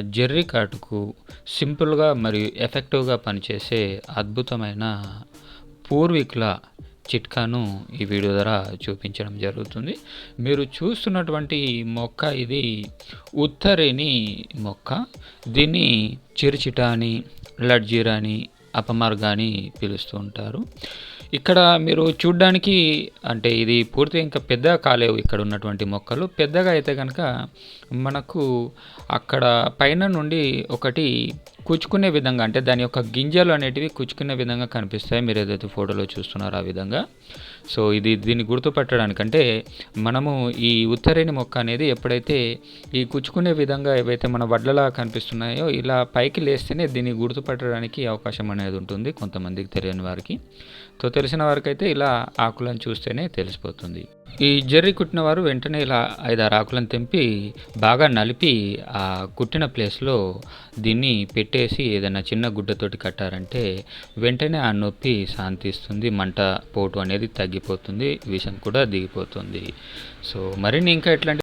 Jerry కాటుకు సింపుల్గా మరియు ఎఫెక్టివ్గా పనిచేసే అద్భుతమైన పూర్వీకుల చిట్కాను ఈ వీడియో ద్వారా చూపించడం జరుగుతుంది. మీరు చూస్తున్నటువంటి మొక్క ఇది ఉత్తరేణి మొక్క. దీన్ని చిరుచిట అని లడ్జీరా అని అపమార్గ అని పిలుస్తూ ఉంటారు. ఇక్కడ మీరు చూడ్డానికి అంటే ఇది పూర్తిగా ఇంకా పెద్దగా కాలేవు ఇక్కడ ఉన్నటువంటి మొక్కలు. పెద్దగా అయితే కనుక మనకు అక్కడ పైన నుండి ఒకటి కుచ్చుకునే విధంగా అంటే దాని యొక్క గింజలు అనేటివి కుచ్చుకునే విధంగా కనిపిస్తాయి. మీరు ఏదైతే ఫోటోలో చూస్తున్నారో ఆ విధంగా. సో ఇది దీన్ని గుర్తుపట్టడానికంటే మనము ఈ ఉత్తరేణి మొక్క అనేది ఎప్పుడైతే ఈ కుచ్చుకునే విధంగా ఏవైతే మన వడ్లలా కనిపిస్తున్నాయో ఇలా పైకి లేస్తేనే దీన్ని గుర్తుపట్టడానికి అవకాశం అనేది ఉంటుంది కొంతమందికి తెలియని వారికి. సో తెలిసిన వారికైతే ఇలా ఆకులను చూస్తేనే తెలిసిపోతుంది. ఈ జర్రీ కుట్టిన వారు వెంటనే ఇలా ఐదారు ఆకులను తెంపి బాగా నలిపి ఆ కుట్టిన ప్లేస్లో దీన్ని పెట్టి పెట్టేసి ఏదైనా చిన్న గుడ్డతోటి కట్టారంటే వెంటనే ఆ నొప్పి శాంతిస్తుంది మంట పోటు అనేది తగ్గిపోతుంది విషం కూడా దిగిపోతుంది. సో మరిన్ని ఇంకా ఇట్లాంటి